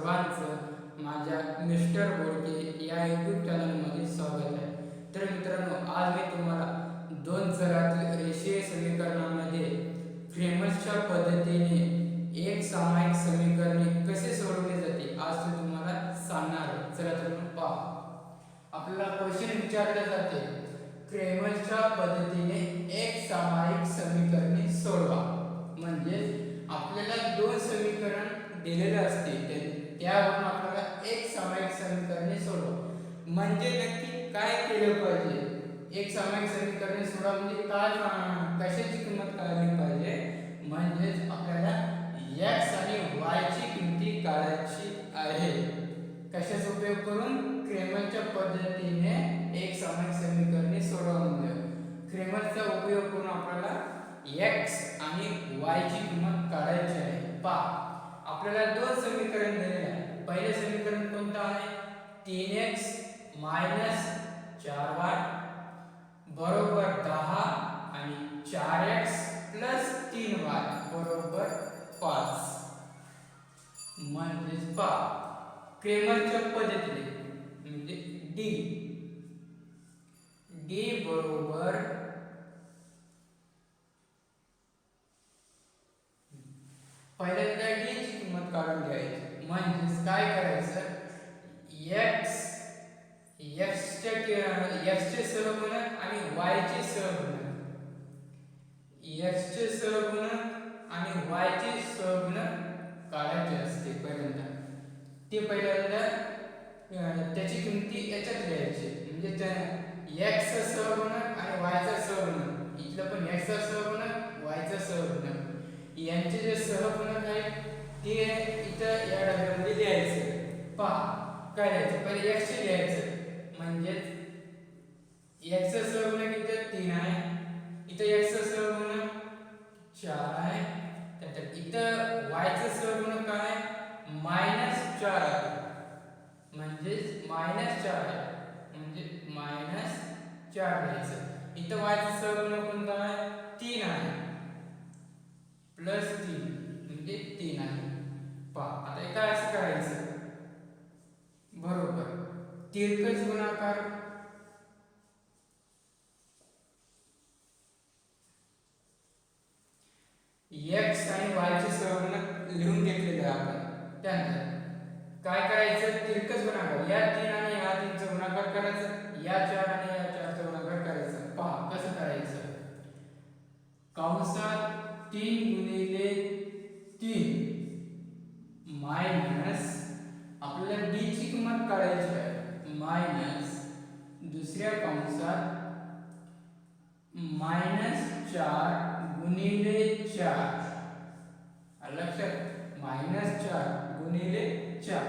सर्वांचं माझ्या मिस्टर बोडके या यूट्यूब चॅनलमध्ये स्वागत आहे. तर मित्रांनो आज मी तुम्हाला दोन चलातील रेषीय समीकरणामध्ये फ्रेमसच्या पद्धतीने एक सामायिक समीकरणे कसे सोडवले जाते आज ते तुम्हाला सांगणार आहे. चला तर मग पहा. आपल्याला क्वेश्चन विचारले जाते. क्रेमरच्या पद्धतीने एक सामायिक समीकरणे सोडवा. म्हणजे आपल्याला दोन समीकरण दिलेले असते. त्यावरून आपल्याला एक सामायिक समीकरणे सोडवा. म्हणजे नक्की काय केलं पाहिजे? एक सामायिक समीकरणे सोडवा म्हणजे काय कशाची किंमत काढली पाहिजे? म्हणजेच आपल्याला एक्स आणि वायची किंमती काढायची आहे. कशाचा उपयोग करून? क्रेमरच्या पद्धतीने एक सामायिक समीकरणे सोडवून देऊ म्हणजे. क्रेमरचा उपयोग करून आपल्याला एक्स आणि वायची किंमत काढायची आहे. पा आपल्याला दोन समीकरण 3x 4y बरोबर 10 आणि 4x 3y बरोबर 5 म्हणजेच पा. क्रेमरच्या पद्धतीने म्हणजे डी डी बरोबर पहिल्यांदा डी ची किंमत काढून घ्यायची. म्हणजेच काय करायचं? X. X च्या x चे सहगुणक आणि y चे सहगुणक x चे सहगुणक आणि y चे सहगुणक काढायचे असते पहिल्यांदा. ते पहिल्यांदा त्याची किंमती याच्यात लिहायची. म्हणजे त्या x सहगुणक आणि y चा सहगुणक इथलं पण x चा सहगुणक y चा सहगुणक यांचे जे सहगुणक आहेत ते इथं या डब्यामध्ये लिहायचे. पहा. करायचं. पहिले एक्स चे लिहायचं. म्हणजेच एक्स चा सहगुणक इथं तीन आहे. इथं एक्स चा सहगुणक 4 आहे. त्यानंतर इथं वायचं चा काय मायनस चार आहे. म्हणजेच मायनस चार आहे. म्हणजे मायनस चार लिहायचं. इथं वायचं चा सहगुणक कोणता आहे? तीन आहे. प्लस तीन. म्हणजे तीन आहे. पहा आता काय असं करायचं? बरोबर. तिरकस गुणाकार एक्स आणि वायचे चे सहगुणक लिहून घेतलेले आपण. त्यानंतर काय करायचं? तिरकस गुणाकार या तीन आणि या तीनचा गुणाकार करायचं. या चार आणि गुणिले चार. लक्षात मायनस चार गुणिले चार.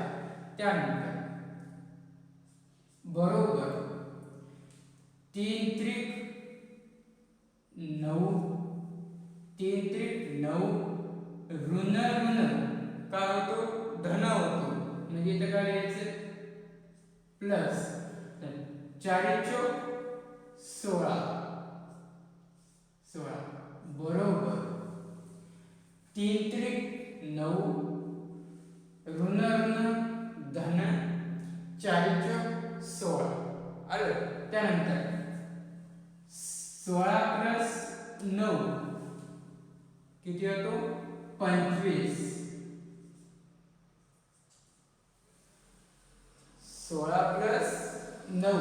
त्यानंतर बरोबर तीन त्रिक नऊ तीन त्रिक नऊ ऋण ऋण का होतो? धन होतो. म्हणजे इथं काय यायचं प्लस चारी चौक सोळा. सोळा. बरोबर. तीन त्रिक नऊ ऋण ऋण धन चारी चौक सोळा. आलं त्यानंतर सोळा प्लस नऊ किती होतो? पंचवीस. सोळा प्लस नऊ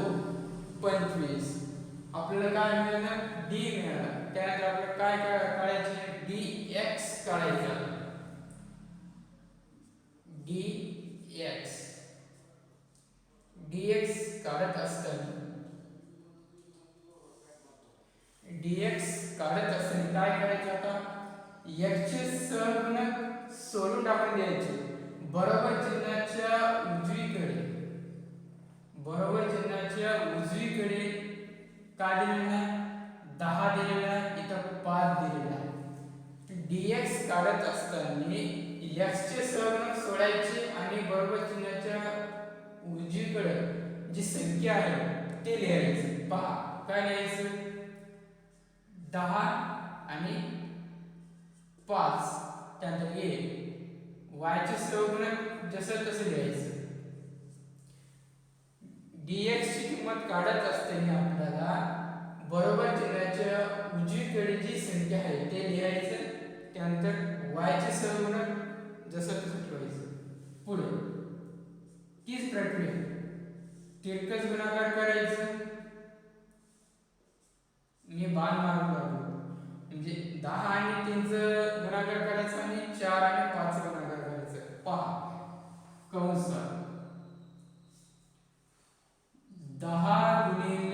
पंचवीस. आपल्याला काय मिळालं डी मिळालं त्यानंतर आपल्याला काय काय काढायचे? डी एक्स काढायचा. डी एक्स डी एक्स काढत असताना डी एक्स काढत असताना काय करायचं आता? X चे सहगुणक सोडून टाकून द्यायचे. बरोबर चिन्हाच्या उजवीकडे बरोबर चिन्हाच्या उजवीकडे काय दिलेलं आहे दहा दिलेला आहे इथं पाच दिलेला आहे dx काढत असताना x चे सोडायचे आणि बरोबर चिन्हाच्या उजवीकडे जी संख्या आहे ते लिहायचं. पहा काय लिहायचं? दहा आणि पाच त्यानंतर ए वायचे सर्व जसं तसं लिहायचं. Dx ची किंमत काढत असताना आपल्याला बरोबर चिन्हाच्या उजवीकडे जी संख्या आहे ते लिहायचं त्यानंतर वायचे चे जसं तसं ठेवायचं. पुढे. तीच प्रक्रिया. तिरकस गुणाकार करायचं. मी बाण मारून लागलो म्हणजे दहा आणि तीनचं गुणाकार करायचं आणि चार आणि पाच गुणाकार करायचं. पहा. कंस दहा गुणिले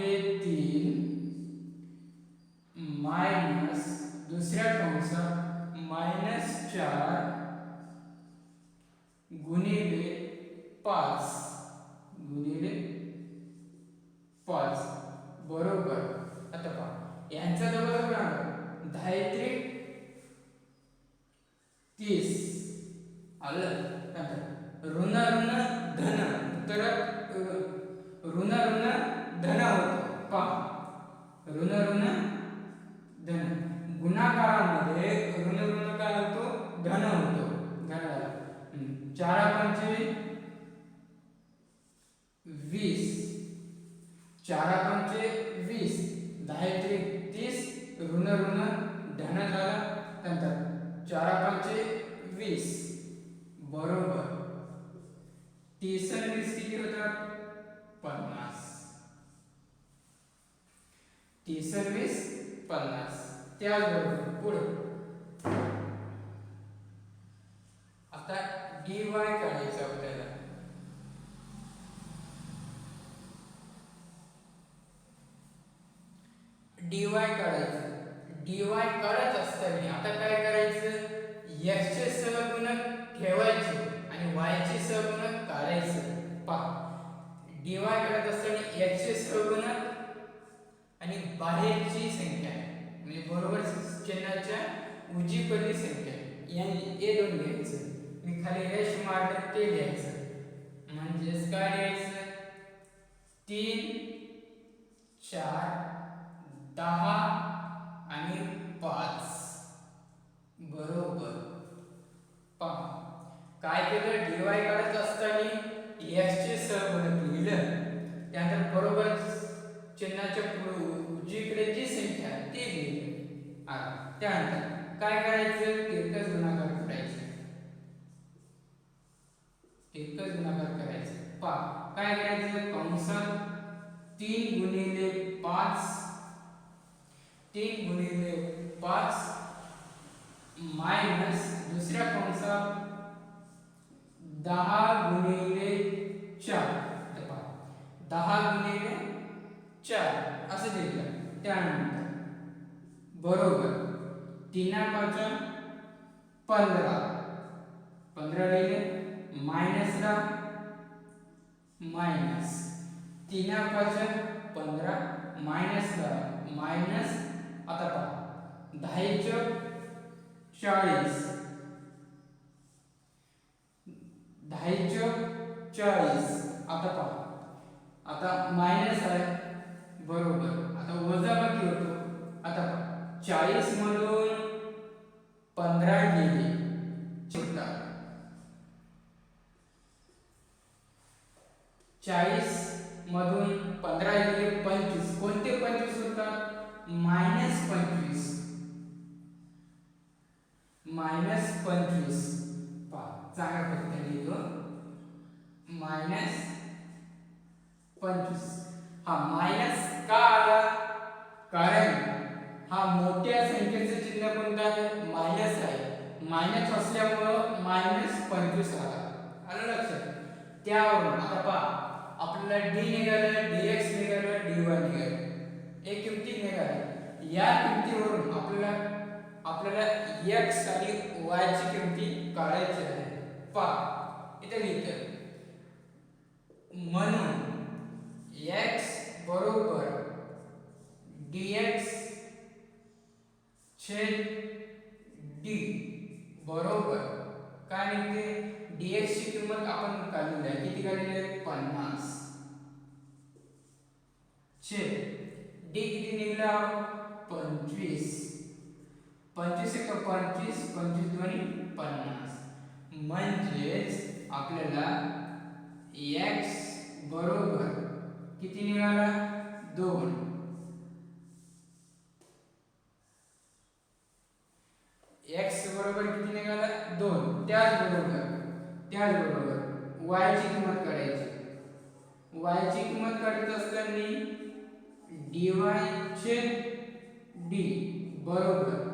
मायनस दुसऱ्या कंसात मायनस चार गुणिले पाच गुणिले पाच बरोबर आता पहा यांचा डबल गुणाकार दहा त्रिक तीस आलं नंतर ऋण ऋण धन तर ऋण ऋण धन होतो पहा ऋण ऋण धन गुणाकारामध्ये ऋण ऋण काय होतो धन होतो धन हम्म. चारा पंचे वीस चारा पंचे वीस दहा त्रिक तीस ऋण ऋण धन झालं नंतर चारा पंचे वीस. बरोबर. तीस आणि वीस किती होतात पन्नास. तीस आणि वीस पन्नास. त्याचबरोबर पुढे. आता डी वाय काढायचं आपल्याला डी वाय काढायचं. डी वाय काढत असताना आता काय करायचं? x चे सहगुणक ठेवायचे आणि वायचे चे सहगुणक काढायचं. पहा. डी वाय काढत असताना x चे सहगुणक आणि बाहेरची संख्या. म्हणजे बरोबर चिन्हाच्या उजवीकडली संख्या. यांनी ए दोन घ्यायचं. मी खाली रेश मारलं ते घ्यायचं. म्हणजेच काय घ्यायचं? तीन चार दहा आणि पाच. बरोबर. पहा. काय केलं? डीवाय काढत असताना एसचे चे सहगुणक लिहिलं. त्यानंतर बरोबर चिन्हाच्या पुढे उजवीकडे जी संख्या आहे ती लिहिली. त्यानंतर काय करायचं? तिरकस गुणाकार करायचं. तिरकस गुणाकार करायचं. पहा. काय करायचं? कंसात तीन गुणिले तीन गुणिले पाच मायनस दुसऱ्या कंसात दहा गुणिले चार. दहा गुणिले चार. असं दिलं त्यानंतर बरोबर. तीना पाच पंधरा. पंधरा लिहिले. मायनसला मायनस. तीना पाच पंधरा. मायनसला मायनस आता पहा. दहाच्या चाळीस. दहाच्या चाळीस. आता पहा. आता मायनस त्यावरून आता पहा आपल्याला डी निघालं डीएक्स निघालं डी वाय निघालं. एक किमती निघाली. या किमतीवरून आपल्याला आपल्याला एक्स आणि वायची किमती काढायची आहे. पहा इथे लिहितं म्हणून एक्स बरोबर डीएक्स छेद डी बरोबर काय निघते dx ची किंमत आपण काढून द्या. किती काढलेली आहे पन्नास. छे. D किती निघला? पंचवीस. पंचवीस एक पंचवीस पंचवीस दोन्ही पन्नास. म्हणजेच आपल्याला एक्स बरोबर किती निघाला? दोन. एक्स बरोबर किती निघाला? दोन. त्याचबरोबर त्याचबरोबर y ची किंमत काढायची. वायची ची किंमत काढत असताना dy छेद डी बरोबर.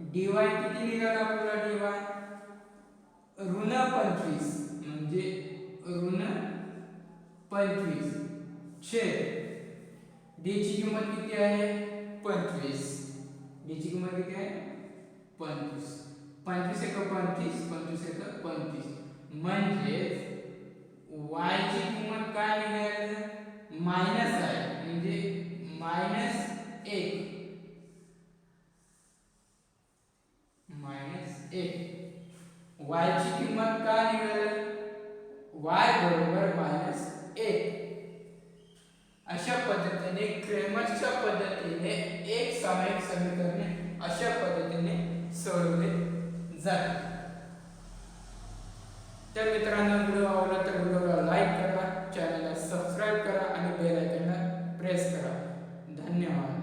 dy किती निघाला आपल्याला dy? ऋण पंचवीस म्हणजे ऋण पंचवीस छेद d ची किंमत किती आहे? पंचवीस. d ची किंमत किती आहे? पंचवीस. पंचवीस एक पंचवीस पंचवीस एक पंचवीस. म्हणजे वायची ची किंमत काय निघाली मायनस आहे. म्हणजे मायनस एक. मायनस एक. वायची ची किंमत काय निघाली वाय बरोबर मायनस एक. अशा पद्धतीने क्रेमसच्या पद्धतीने एक सामायिक समीकरणे अशा पद्धतीने सोडवले जाते तर मित्रांनो व्हिडिओ आवडला तर व्हिडिओला लाईक करा चॅनलला सबस्क्राईब करा आणि बेल आयकॉनला प्रेस करा. धन्यवाद.